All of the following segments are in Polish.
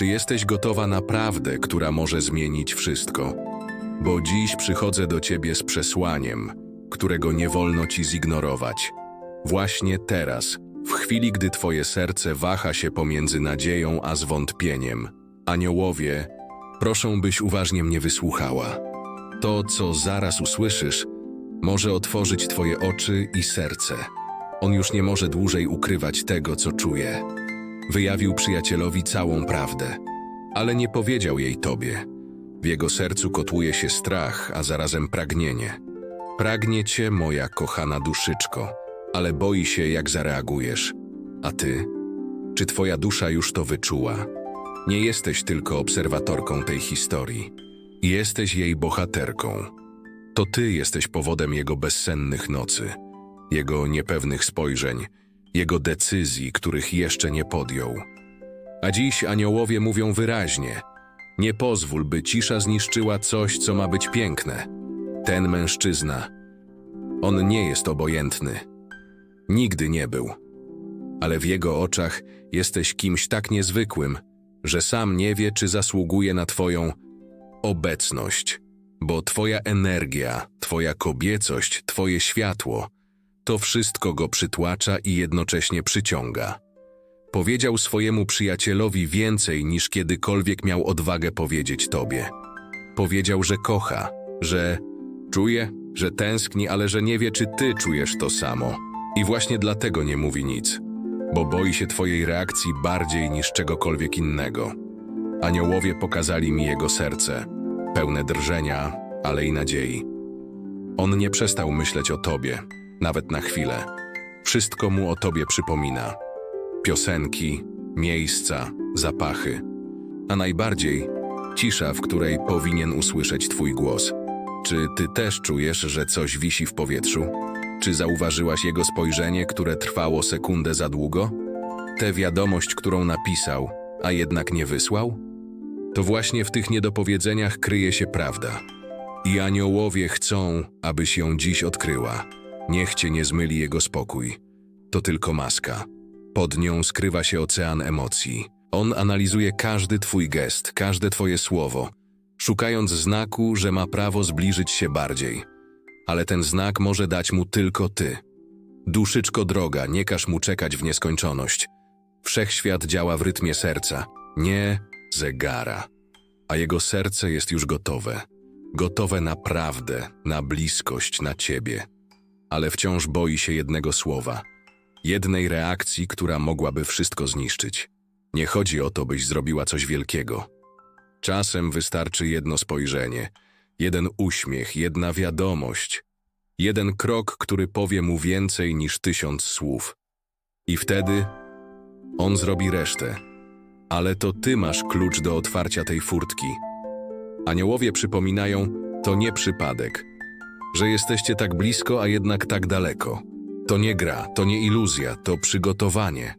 Czy jesteś gotowa na prawdę, która może zmienić wszystko? Bo dziś przychodzę do ciebie z przesłaniem, którego nie wolno ci zignorować. Właśnie teraz, w chwili, gdy twoje serce waha się pomiędzy nadzieją a zwątpieniem. Aniołowie, proszę, byś uważnie mnie wysłuchała. To, co zaraz usłyszysz, może otworzyć twoje oczy i serce. On już nie może dłużej ukrywać tego, co czuje. Wyjawił przyjacielowi całą prawdę, ale nie powiedział jej tobie. W jego sercu kotłuje się strach, a zarazem pragnienie. Pragnie cię, moja kochana duszyczko, ale boi się, jak zareagujesz. A ty? Czy twoja dusza już to wyczuła? Nie jesteś tylko obserwatorką tej historii. Jesteś jej bohaterką. To ty jesteś powodem jego bezsennych nocy, jego niepewnych spojrzeń, jego decyzji, których jeszcze nie podjął. A dziś aniołowie mówią wyraźnie: Nie pozwól, by cisza zniszczyła coś, co ma być piękne. Ten mężczyzna, on nie jest obojętny. Nigdy nie był. Ale w jego oczach jesteś kimś tak niezwykłym, że sam nie wie, czy zasługuje na Twoją obecność, bo Twoja energia, Twoja kobiecość, Twoje światło to wszystko go przytłacza i jednocześnie przyciąga. Powiedział swojemu przyjacielowi więcej niż kiedykolwiek miał odwagę powiedzieć Tobie. Powiedział, że kocha, że czuje, że tęskni, ale że nie wie, czy Ty czujesz to samo. I właśnie dlatego nie mówi nic, bo boi się Twojej reakcji bardziej niż czegokolwiek innego. Aniołowie pokazali mi jego serce, pełne drżenia, ale i nadziei. On nie przestał myśleć o Tobie, nawet na chwilę. Wszystko mu o Tobie przypomina. Piosenki, miejsca, zapachy, a najbardziej cisza, w której powinien usłyszeć Twój głos. Czy Ty też czujesz, że coś wisi w powietrzu? Czy zauważyłaś jego spojrzenie, które trwało sekundę za długo? Tę wiadomość, którą napisał, a jednak nie wysłał? To właśnie w tych niedopowiedzeniach kryje się prawda. I aniołowie chcą, abyś ją dziś odkryła. Niech cię nie zmyli jego spokój. To tylko maska. Pod nią skrywa się ocean emocji. On analizuje każdy twój gest, każde twoje słowo, szukając znaku, że ma prawo zbliżyć się bardziej. Ale ten znak może dać mu tylko ty. Duszyczko droga, nie każ mu czekać w nieskończoność. Wszechświat działa w rytmie serca, nie zegara. A jego serce jest już gotowe. Gotowe naprawdę, na bliskość, na ciebie. Ale wciąż boi się jednego słowa. Jednej reakcji, która mogłaby wszystko zniszczyć. Nie chodzi o to, byś zrobiła coś wielkiego. Czasem wystarczy jedno spojrzenie, jeden uśmiech, jedna wiadomość, jeden krok, który powie mu więcej niż tysiąc słów. I wtedy on zrobi resztę. Ale to ty masz klucz do otwarcia tej furtki. Aniołowie przypominają, to nie przypadek, że jesteście tak blisko, a jednak tak daleko. To nie gra, to nie iluzja, to przygotowanie.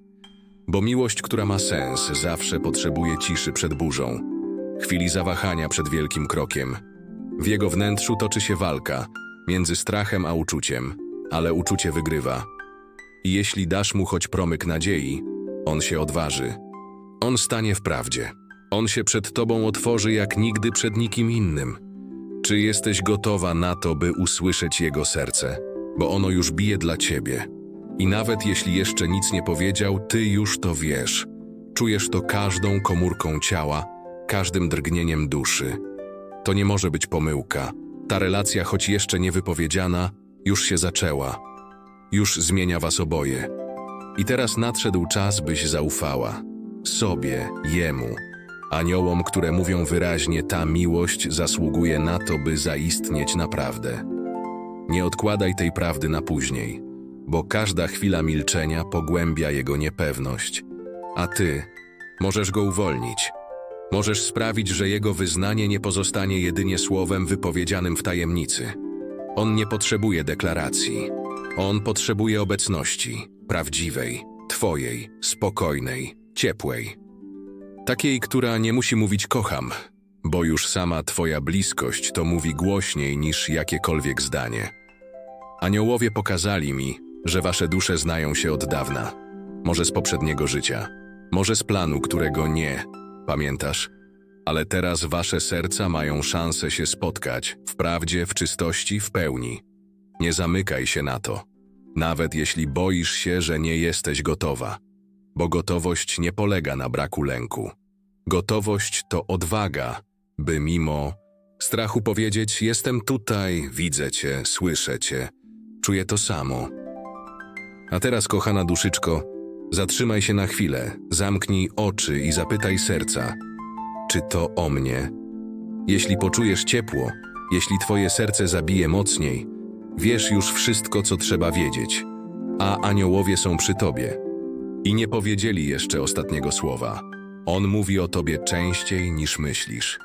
Bo miłość, która ma sens, zawsze potrzebuje ciszy przed burzą, chwili zawahania przed wielkim krokiem. W jego wnętrzu toczy się walka między strachem a uczuciem, ale uczucie wygrywa. I jeśli dasz mu choć promyk nadziei, on się odważy. On stanie w prawdzie. On się przed tobą otworzy jak nigdy przed nikim innym. Czy jesteś gotowa na to, by usłyszeć jego serce? Bo ono już bije dla ciebie. I nawet jeśli jeszcze nic nie powiedział, ty już to wiesz. Czujesz to każdą komórką ciała, każdym drgnieniem duszy. To nie może być pomyłka. Ta relacja, choć jeszcze nie wypowiedziana, już się zaczęła. Już zmienia was oboje. I teraz nadszedł czas, byś zaufała. Sobie, jemu. Aniołom, które mówią wyraźnie, ta miłość zasługuje na to, by zaistnieć naprawdę. Nie odkładaj tej prawdy na później, bo każda chwila milczenia pogłębia jego niepewność. A ty możesz go uwolnić. Możesz sprawić, że jego wyznanie nie pozostanie jedynie słowem wypowiedzianym w tajemnicy. On nie potrzebuje deklaracji. On potrzebuje obecności, prawdziwej, twojej, spokojnej, ciepłej. Takiej, która nie musi mówić kocham, bo już sama twoja bliskość to mówi głośniej niż jakiekolwiek zdanie. Aniołowie pokazali mi, że wasze dusze znają się od dawna. Może z poprzedniego życia, może z planu, którego nie pamiętasz? Ale teraz wasze serca mają szansę się spotkać w prawdzie, w czystości, w pełni. Nie zamykaj się na to, nawet jeśli boisz się, że nie jesteś gotowa, bo gotowość nie polega na braku lęku. Gotowość to odwaga, by mimo strachu powiedzieć: Jestem tutaj, widzę cię, słyszę cię, czuję to samo. A teraz, kochana duszyczko, zatrzymaj się na chwilę, zamknij oczy i zapytaj serca: Czy to o mnie? Jeśli poczujesz ciepło, jeśli twoje serce zabije mocniej, wiesz już wszystko, co trzeba wiedzieć, a aniołowie są przy tobie. I nie powiedzieli jeszcze ostatniego słowa. On mówi o tobie częściej niż myślisz.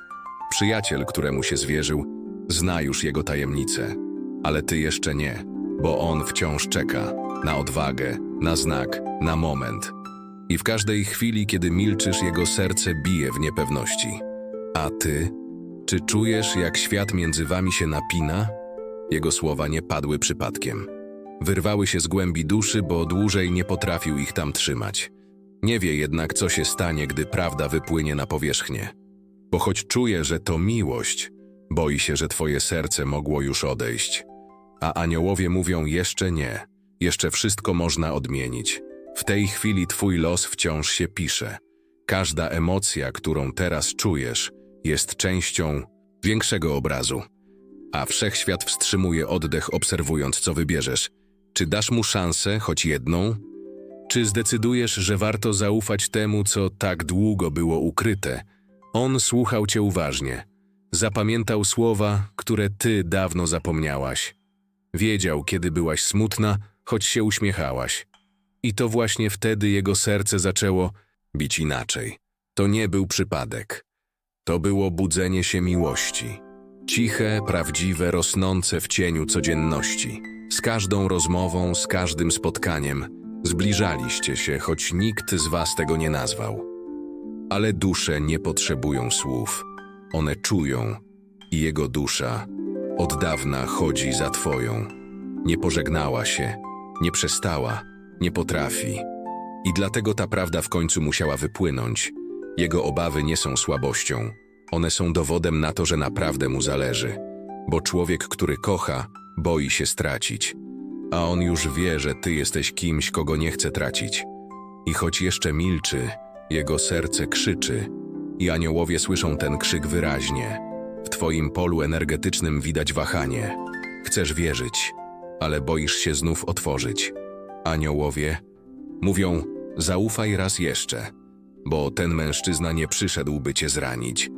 Przyjaciel, któremu się zwierzył, zna już jego tajemnice, ale ty jeszcze nie, bo on wciąż czeka na odwagę, na znak, na moment. I w każdej chwili, kiedy milczysz, jego serce bije w niepewności. A ty? Czy czujesz, jak świat między wami się napina? Jego słowa nie padły przypadkiem. Wyrwały się z głębi duszy, bo dłużej nie potrafił ich tam trzymać. Nie wie jednak, co się stanie, gdy prawda wypłynie na powierzchnię. Bo choć czuje, że to miłość, boi się, że twoje serce mogło już odejść. A aniołowie mówią jeszcze nie, jeszcze wszystko można odmienić. W tej chwili twój los wciąż się pisze. Każda emocja, którą teraz czujesz, jest częścią większego obrazu. A wszechświat wstrzymuje oddech, obserwując, co wybierzesz. Czy dasz mu szansę, choć jedną? Czy zdecydujesz, że warto zaufać temu, co tak długo było ukryte? On słuchał cię uważnie. Zapamiętał słowa, które ty dawno zapomniałaś. Wiedział, kiedy byłaś smutna, choć się uśmiechałaś. I to właśnie wtedy jego serce zaczęło bić inaczej. To nie był przypadek. To było budzenie się miłości. Ciche, prawdziwe, rosnące w cieniu codzienności. Z każdą rozmową, z każdym spotkaniem zbliżaliście się, choć nikt z was tego nie nazwał. Ale dusze nie potrzebują słów. One czują i jego dusza od dawna chodzi za twoją. Nie pożegnała się, nie przestała, nie potrafi. I dlatego ta prawda w końcu musiała wypłynąć. Jego obawy nie są słabością. One są dowodem na to, że naprawdę mu zależy. Bo człowiek, który kocha, boi się stracić. A on już wie, że ty jesteś kimś, kogo nie chce tracić. I choć jeszcze milczy, jego serce krzyczy. I aniołowie słyszą ten krzyk wyraźnie. W twoim polu energetycznym widać wahanie. Chcesz wierzyć, ale boisz się znów otworzyć. Aniołowie mówią: Zaufaj raz jeszcze, bo ten mężczyzna nie przyszedł, by cię zranić.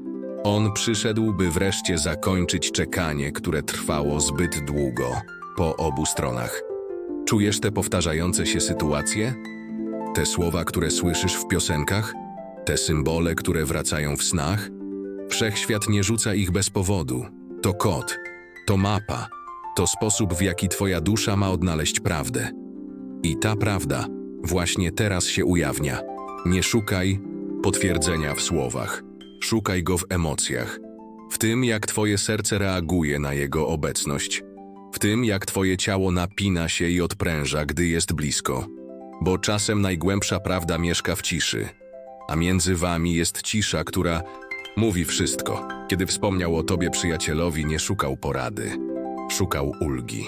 On przyszedł, by wreszcie zakończyć czekanie, które trwało zbyt długo po obu stronach. Czujesz te powtarzające się sytuacje? Te słowa, które słyszysz w piosenkach? Te symbole, które wracają w snach? Wszechświat nie rzuca ich bez powodu. To kod, to mapa, to sposób, w jaki twoja dusza ma odnaleźć prawdę. I ta prawda właśnie teraz się ujawnia. Nie szukaj potwierdzenia w słowach. Szukaj go w emocjach. W tym, jak twoje serce reaguje na jego obecność. W tym, jak twoje ciało napina się i odpręża, gdy jest blisko. Bo czasem najgłębsza prawda mieszka w ciszy, a między wami jest cisza, która mówi wszystko. Kiedy wspomniał o tobie przyjacielowi, nie szukał porady, szukał ulgi.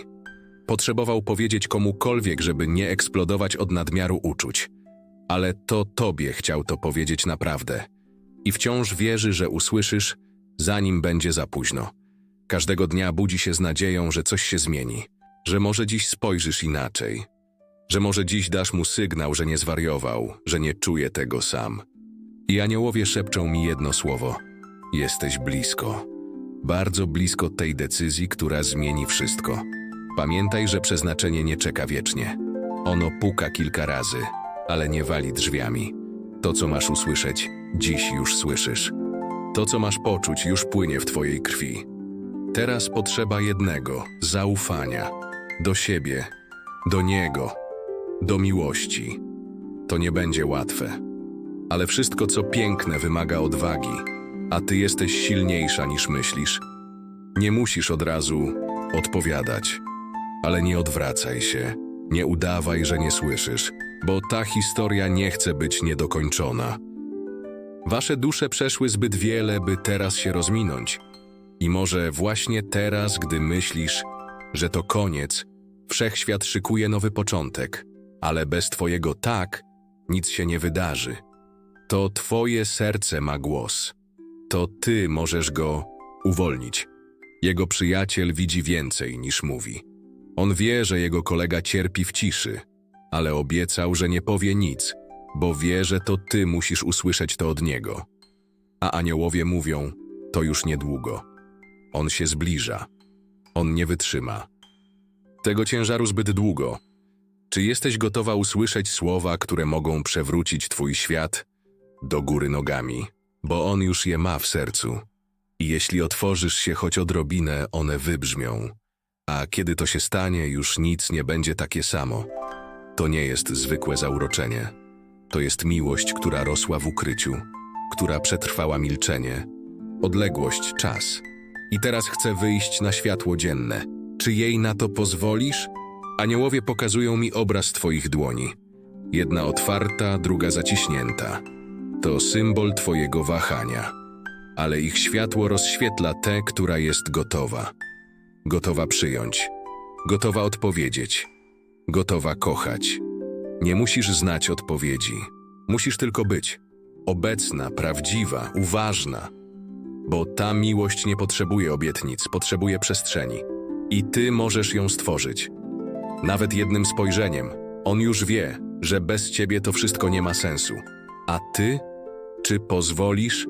Potrzebował powiedzieć komukolwiek, żeby nie eksplodować od nadmiaru uczuć. Ale to tobie chciał to powiedzieć naprawdę. I wciąż wierzy, że usłyszysz, zanim będzie za późno. Każdego dnia budzi się z nadzieją, że coś się zmieni, że może dziś spojrzysz inaczej, że może dziś dasz mu sygnał, że nie zwariował, że nie czuje tego sam. I aniołowie szepczą mi jedno słowo: Jesteś blisko. Bardzo blisko tej decyzji, która zmieni wszystko. Pamiętaj, że przeznaczenie nie czeka wiecznie. Ono puka kilka razy, ale nie wali drzwiami. To, co masz usłyszeć, dziś już słyszysz. To, co masz poczuć, już płynie w twojej krwi. Teraz potrzeba jednego zaufania do siebie, do niego, do miłości. To nie będzie łatwe, ale wszystko, co piękne, wymaga odwagi, a ty jesteś silniejsza niż myślisz. Nie musisz od razu odpowiadać, ale nie odwracaj się, nie udawaj, że nie słyszysz, bo ta historia nie chce być niedokończona. Wasze dusze przeszły zbyt wiele, by teraz się rozminąć. I może właśnie teraz, gdy myślisz, że to koniec, wszechświat szykuje nowy początek, ale bez Twojego tak nic się nie wydarzy. To Twoje serce ma głos. To Ty możesz go uwolnić. Jego przyjaciel widzi więcej niż mówi. On wie, że jego kolega cierpi w ciszy, ale obiecał, że nie powie nic, bo wie, że to Ty musisz usłyszeć to od niego. A aniołowie mówią: To już niedługo. On się zbliża. On nie wytrzyma. Tego ciężaru zbyt długo. Czy jesteś gotowa usłyszeć słowa, które mogą przewrócić Twój świat do góry nogami? Bo On już je ma w sercu. I jeśli otworzysz się choć odrobinę, one wybrzmią. A kiedy to się stanie, już nic nie będzie takie samo. To nie jest zwykłe zauroczenie. To jest miłość, która rosła w ukryciu, która przetrwała milczenie, odległość, czas. I teraz chce wyjść na światło dzienne. Czy jej na to pozwolisz? Aniołowie pokazują mi obraz Twoich dłoni. Jedna otwarta, druga zaciśnięta. To symbol Twojego wahania. Ale ich światło rozświetla tę, która jest gotowa. Gotowa przyjąć. Gotowa odpowiedzieć. Gotowa kochać. Nie musisz znać odpowiedzi. Musisz tylko być. Obecna, prawdziwa, uważna. Bo ta miłość nie potrzebuje obietnic, potrzebuje przestrzeni. I ty możesz ją stworzyć. Nawet jednym spojrzeniem. On już wie, że bez ciebie to wszystko nie ma sensu. A ty? Czy pozwolisz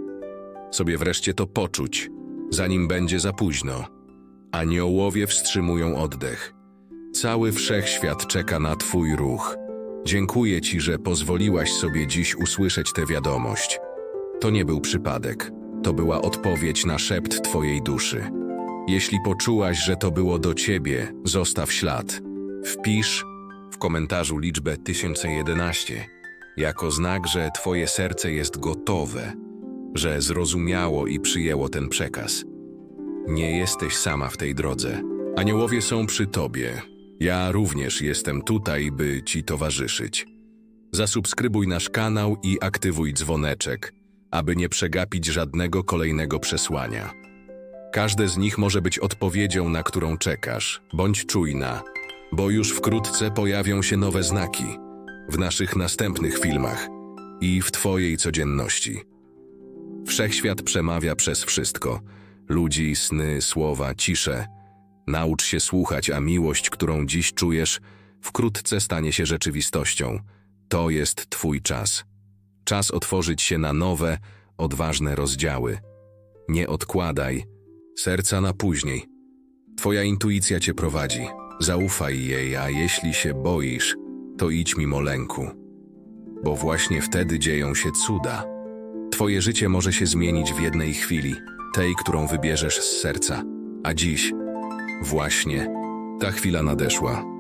sobie wreszcie to poczuć, zanim będzie za późno? Aniołowie wstrzymują oddech. Cały wszechświat czeka na Twój ruch. Dziękuję Ci, że pozwoliłaś sobie dziś usłyszeć tę wiadomość. To nie był przypadek, to była odpowiedź na szept Twojej duszy. Jeśli poczułaś, że to było do Ciebie, zostaw ślad. Wpisz w komentarzu liczbę 1011 jako znak, że Twoje serce jest gotowe, że zrozumiało i przyjęło ten przekaz. Nie jesteś sama w tej drodze. Aniołowie są przy tobie. Ja również jestem tutaj, by ci towarzyszyć. Zasubskrybuj nasz kanał i aktywuj dzwoneczek, aby nie przegapić żadnego kolejnego przesłania. Każde z nich może być odpowiedzią, na którą czekasz. Bądź czujna, bo już wkrótce pojawią się nowe znaki w naszych następnych filmach i w Twojej codzienności. Wszechświat przemawia przez wszystko ludzi, sny, słowa, ciszę. Naucz się słuchać, a miłość, którą dziś czujesz, wkrótce stanie się rzeczywistością. To jest Twój czas. Czas otworzyć się na nowe, odważne rozdziały. Nie odkładaj, serca na później. Twoja intuicja cię prowadzi. Zaufaj jej, a jeśli się boisz, to idź mimo lęku. Bo właśnie wtedy dzieją się cuda. Twoje życie może się zmienić w jednej chwili, tej, którą wybierzesz z serca. A dziś, właśnie, ta chwila nadeszła.